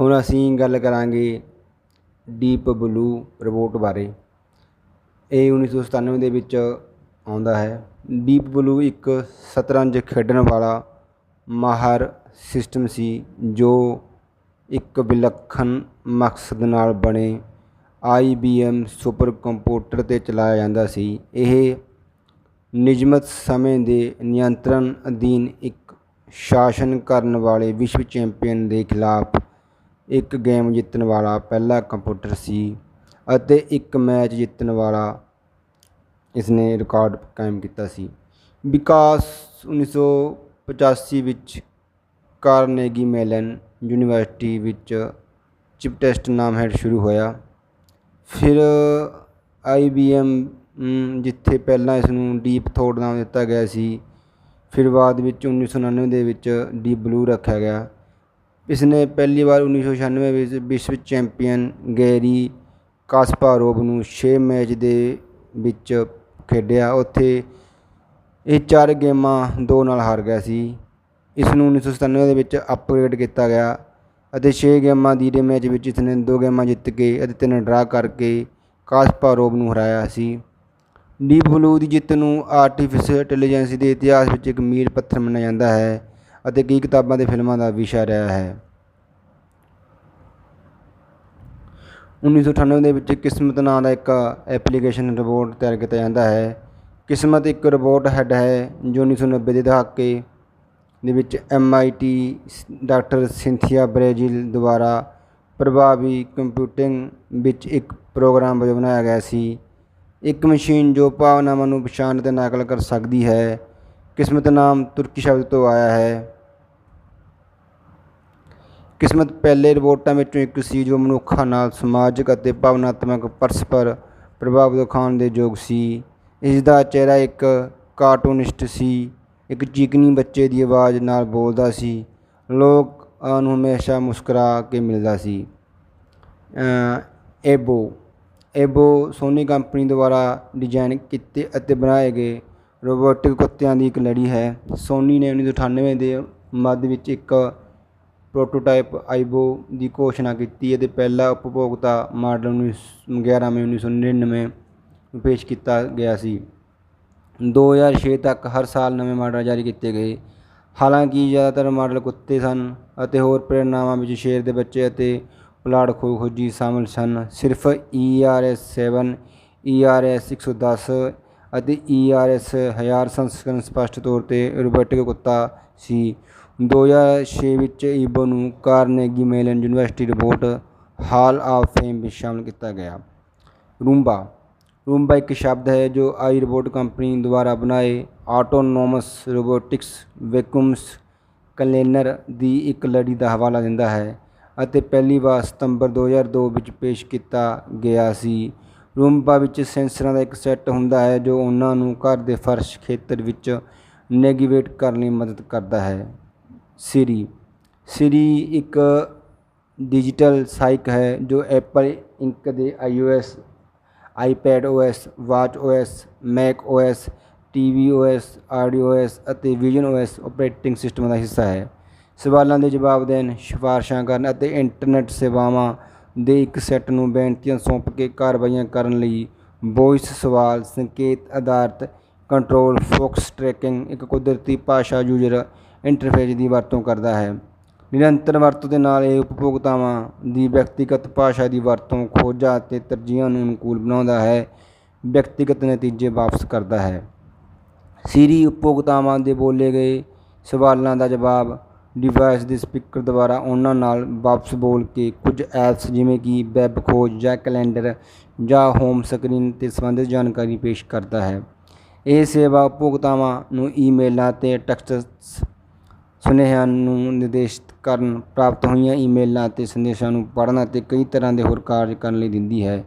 ਹੁਣ ਅਸੀਂ ਗੱਲ ਕਰਾਂਗੇ ਡੀਪ ਬਲੂ ਰੋਬੋਟ ਬਾਰੇ। ਇਹ 1997 ਦੇ ਵਿੱਚ ਆਉਂਦਾ ਹੈ। ਡੀਪ ਬਲੂ ਇੱਕ ਸ਼ਤਰੰਜ ਖੇਡਣ ਵਾਲਾ ਮਾਹਰ ਸਿਸਟਮ ਸੀ, ਜੋ ਇੱਕ ਵਿਲੱਖਣ ਮਕਸਦ ਨਾਲ ਬਣੇ I B M super computer 'ਤੇ ਚਲਾਇਆ ਜਾਂਦਾ ਸੀ। ਇਹ ਨਿਯਮਤ ਸਮੇਂ ਦੇ ਨਿਯੰਤਰਣ ਅਧੀਨ ਇੱਕ ਸ਼ਾਸਨ ਕਰਨ ਵਾਲੇ ਵਿਸ਼ਵ ਚੈਂਪੀਅਨ ਦੇ ਖਿਲਾਫ ਇੱਕ ਗੇਮ ਜਿੱਤਣ ਵਾਲਾ ਪਹਿਲਾ ਕੰਪਿਊਟਰ ਸੀ ਅਤੇ ਇੱਕ ਮੈਚ ਜਿੱਤਣ ਵਾਲਾ ਇਸਨੇ ਰਿਕਾਰਡ ਕਾਇਮ ਕੀਤਾ ਸੀ। ਵਿਕਾਸ 1985 ਵਿੱਚ ਕਾਰਨੇਗੀ ਮੈਲਨ ਯੂਨੀਵਰਸਿਟੀ ਵਿੱਚ ਚਿਪ ਟੈਸਟ ਨਾਮ ਹੈਡ ਸ਼ੁਰੂ ਹੋਇਆ। ਫਿਰ ਆਈ ਬੀ ਐਮ ਜਿੱਥੇ ਪਹਿਲਾਂ ਇਸ ਨੂੰ ਡੀਪ ਥੋਟ ਨਾਮ ਦਿੱਤਾ ਗਿਆ ਸੀ, ਫਿਰ ਬਾਅਦ ਵਿੱਚ 1999 ਦੇ ਵਿੱਚ ਡੀਪ ਬਲੂ ਰੱਖਿਆ ਗਿਆ। ਇਸ ਨੇ ਪਹਿਲੀ ਵਾਰ 1996 ਵਿੱਚ ਵਿਸ਼ਵ ਚੈਂਪੀਅਨ ਗੈਰੀ ਕਾਸਪਾਰੋਵ ਨੂੰ 6 ਮੈਚ ਦੇ ਵਿੱਚ ਖੇਡਿਆ। ਉੱਥੇ ਇਹ ਚਾਰ ਗੇਮਾਂ ਦੋ ਨਾਲ ਹਾਰ ਗਿਆ ਸੀ। ਇਸ ਨੂੰ 1997 ਦੇ ਵਿੱਚ ਅਪਗ੍ਰੇਡ ਕੀਤਾ ਗਿਆ ਅਤੇ 6 ਗੇਮਾਂ ਦੀ ਦੇ ਮੈਚ ਵਿੱਚ ਇਸ ਨੇ ਦੋ ਗੇਮਾਂ ਜਿੱਤ ਕੇ ਅਤੇ ਤਿੰਨ ਡਰਾ ਕਰਕੇ ਕਾਸਪਾਰੋਵ ਨੂੰ ਹਰਾਇਆ ਸੀ। ਡੀਪ ਬਲੂ ਦੀ ਜਿੱਤ ਨੂੰ ਆਰਟੀਫਿਸ਼ੀਅਲ ਇੰਟੈਲੀਜੈਂਸ ਦੇ ਇਤਿਹਾਸ ਵਿੱਚ ਇੱਕ ਮੀਲ ਪੱਥਰ ਮੰਨਿਆ ਜਾਂਦਾ ਹੈ। ਅਤੇ ਕਈ ਕਿਤਾਬਾਂ ਤੇ ਫਿਲਮਾਂ ਦਾ ਵਿਸ਼ਾ ਰਿਹਾ ਹੈ। 1998 ਦੇ ਵਿੱਚ ਕਿਸਮਤ ਨਾਂ ਦਾ ਇੱਕ ਐਪਲੀਕੇਸ਼ਨ ਰੋਬੋਟ ਤਿਆਰ ਕੀਤਾ ਜਾਂਦਾ ਹੈ। ਕਿਸਮਤ ਇੱਕ ਰੋਬੋਟ ਹੈਡ ਹੈ ਜੋ 1990 ਦੇ ਦਹਾਕੇ ਦੇ ਵਿੱਚ MIT ਡਾਕਟਰ ਸਿੰਥੀਆ ਬ੍ਰੇਜਿਲ ਦੁਆਰਾ ਪ੍ਰਭਾਵੀ ਕੰਪਿਊਟਿੰਗ ਵਿੱਚ ਇੱਕ ਪ੍ਰੋਗਰਾਮ ਵਜੋਂ ਬਣਾਇਆ ਗਿਆ ਸੀ। ਇੱਕ ਮਸ਼ੀਨ ਜੋ ਭਾਵਨਾਵਾਂ ਨੂੰ ਪਛਾਣ 'ਤੇ ਨਕਲ ਕਰ ਸਕਦੀ ਹੈ। ਕਿਸਮਤ ਨਾਮ ਤੁਰਕੀ ਸ਼ਬਦ ਤੋਂ ਆਇਆ ਹੈ। ਕਿਸਮਤ ਪਹਿਲੇ ਰੋਬੋਟਾਂ ਵਿੱਚੋਂ ਇੱਕ ਸੀ ਜੋ ਮਨੁੱਖਾਂ ਨਾਲ ਸਮਾਜਿਕ ਅਤੇ ਭਾਵਨਾਤਮਕ ਪਰਸਪਰ ਪ੍ਰਭਾਵ ਦਿਖਾਉਣ ਦੇ ਯੋਗ ਸੀ। ਇਸ ਦਾ ਚਿਹਰਾ ਇੱਕ ਕਾਰਟੂਨਿਸਟ ਸੀ, ਇੱਕ ਚੀਕਨੀ ਬੱਚੇ ਦੀ ਆਵਾਜ਼ ਨਾਲ ਬੋਲਦਾ ਸੀ। ਲੋਕ ਨੂੰ ਹਮੇਸ਼ਾ ਮੁਸਕਰਾ ਕੇ ਮਿਲਦਾ ਸੀ। ਐਬੋ ਐਬੋ ਸੋਨੀ ਕੰਪਨੀ ਦੁਆਰਾ ਡਿਜ਼ਾਈਨ ਕੀਤੇ ਅਤੇ ਬਣਾਏ ਗਏ ਰੋਬੋਟਿਕ ਕੁੱਤਿਆਂ ਦੀ ਇੱਕ ਲੜੀ ਹੈ। ਸੋਨੀ ਨੇ 1998 ਦੇ ਮੱਧ ਵਿੱਚ ਇੱਕ ਪ੍ਰੋਟੋਟਾਈਪ ਆਈਬੋ ਦੀ ਘੋਸ਼ਣਾ ਕੀਤੀ ਅਤੇ ਪਹਿਲਾ ਉਪਭੋਗਤਾ ਮਾਡਲ 11 ਮਈ 1999 ਨੂੰ ਪੇਸ਼ ਕੀਤਾ ਗਿਆ ਸੀ। 2006 ਤੱਕ ਹਰ ਸਾਲ ਨਵੇਂ ਮਾਡਲ ਜਾਰੀ ਕੀਤੇ ਗਏ। ਹਾਲਾਂਕਿ ਜ਼ਿਆਦਾਤਰ ਮਾਡਲ ਕੁੱਤੇ ਸਨ ਅਤੇ ਹੋਰ ਪ੍ਰੇਰਨਾਵਾਂ ਵਿੱਚ ਸ਼ੇਰ ਦੇ ਬੱਚੇ ਅਤੇ ਪੁਲਾੜ ਖੋ ਖੋਜੀ ਸ਼ਾਮਲ ਸਨ। ਸਿਰਫ E R S 7 E R S 110 ਅਤੇ ਈ ਆਰ ਐਸ 1000 ਸੰਸਕਰਣ ਸਪਸ਼ਟ ਤੌਰ ਤੇ ਰੋਬੋਟਿਕ ਕੁੱਤਾ ਸੀ। 2006 ਵਿੱਚ ਈਬੋ ਨੂੰ Carnegie Mellon university robot hall of fame ਵਿੱਚ ਸ਼ਾਮਲ ਕੀਤਾ ਗਿਆ। ਰੂੰਬਾ। ਰੂੰਬਾ ਇੱਕ ਸ਼ਬਦ ਹੈ ਜੋ ਆਈ ਰੋਬੋਟ ਕੰਪਨੀ ਦੁਆਰਾ ਬਣਾਏ ਆਟੋਨੋਮਸ ਰੋਬੋਟਿਕਸ ਵੈਕੂਮਸ ਕਲੇਨਰ ਦੀ ਇੱਕ ਲੜੀ ਦਾ ਹਵਾਲਾ ਦਿੰਦਾ ਹੈ ਅਤੇ ਪਹਿਲੀ ਵਾਰ ਸਤੰਬਰ 2002 ਵਿੱਚ ਪੇਸ਼ ਕੀਤਾ ਗਿਆ ਸੀ। ਰੂੰਬਾ ਵਿੱਚ ਸੈਂਸਰਾਂ ਦਾ ਇੱਕ ਸੈੱਟ ਹੁੰਦਾ ਹੈ ਜੋ ਉਹਨਾਂ ਨੂੰ ਘਰ ਦੇ ਫਰਸ਼ ਖੇਤਰ ਵਿੱਚ ਨੈਗੀਵੇਟ ਕਰਨ ਲਈ ਮਦਦ ਕਰਦਾ ਹੈ। ਸਿਰੀ ਸਿਰੀ ਇੱਕ ਡਿਜੀਟਲ ਸਾਈਕ ਹੈ ਜੋ ਐਪਲ ਇੰਕ ਦੇ iOS iPad OS watch OS Mac OS TV OS audio OS ਅਤੇ ਵਿਜ਼ਨ ਓਐਸ ਆਪਰੇਟਿੰਗ ਸਿਸਟਮ ਦਾ ਹਿੱਸਾ ਹੈ। ਸਵਾਲਾਂ ਦੇ ਜਵਾਬ ਦੇਣ, ਸਿਫਾਰਸ਼ਾਂ ਕਰਨ ਅਤੇ ਇੰਟਰਨੈਟ ਸੇਵਾਵਾਂ ਦੇ ਇੱਕ ਸੈੱਟ ਨੂੰ ਬੇਨਤੀਆਂ ਸੌਂਪ ਕੇ ਕਾਰਵਾਈਆਂ ਕਰਨ ਲਈ ਵੌਇਸ ਸਵਾਲ, ਸੰਕੇਤ ਆਧਾਰਿਤ ਕੰਟਰੋਲ ਫੋਕਸ ਟਰੈਕਿੰਗ ਇੱਕ ਕੁਦਰਤੀ ਭਾਸ਼ਾ ਯੂਜ਼ਰ ਇੰਟਰਫੇਸ ਦੀ ਵਰਤੋਂ ਕਰਦਾ ਹੈ। ਨਿਰੰਤਰ ਵਰਤੋਂ ਦੇ ਨਾਲ ਇਹ ਉਪਭੋਗਤਾਵਾਂ ਦੀ ਵਿਅਕਤੀਗਤ ਭਾਸ਼ਾ ਦੀ ਵਰਤੋਂ, ਖੋਜਾਂ ਅਤੇ ਤਰਜੀਹਾਂ ਨੂੰ ਅਨੁਕੂਲ ਬਣਾਉਂਦਾ ਹੈ, ਵਿਅਕਤੀਗਤ ਨਤੀਜੇ ਵਾਪਸ ਕਰਦਾ ਹੈ। ਸੀਰੀ ਉਪਭੋਗਤਾਵਾਂ ਦੇ ਬੋਲੇ ਗਏ ਸਵਾਲਾਂ ਦਾ ਜਵਾਬ ਡਿਵਾਈਸ ਦੇ ਸਪੀਕਰ ਦੁਆਰਾ ਉਹਨਾਂ ਨਾਲ ਵਾਪਸ ਬੋਲ ਕੇ ਕੁਝ ਐਪਸ ਜਿਵੇਂ ਕਿ ਵੈਬ ਖੋਜ ਜਾਂ ਕੈਲੰਡਰ ਜਾਂ ਹੋਮ ਸਕਰੀਨ ਤੇ ਸੰਬੰਧਿਤ ਜਾਣਕਾਰੀ ਪੇਸ਼ ਕਰਦਾ ਹੈ। ਇਹ ਸੇਵਾ ਉਪਭੋਗਤਾਵਾਂ ਨੂੰ ਈਮੇਲਾਂ ਅਤੇ ਟੈਕਸਟ ਸੁਨੇਹਿਆਂ ਨੂੰ ਨਿਰਦੇਸ਼ਿਤ ਕਰਨ ਪ੍ਰਾਪਤ ਹੋਈਆਂ ਈਮੇਲਾਂ ਅਤੇ ਸੰਦੇਸ਼ਾਂ ਨੂੰ ਪੜ੍ਹਨ ਅਤੇ ਕਈ ਤਰ੍ਹਾਂ ਦੇ ਹੋਰ ਕਾਰਜ ਕਰਨ ਲਈ ਦਿੰਦੀ ਹੈ।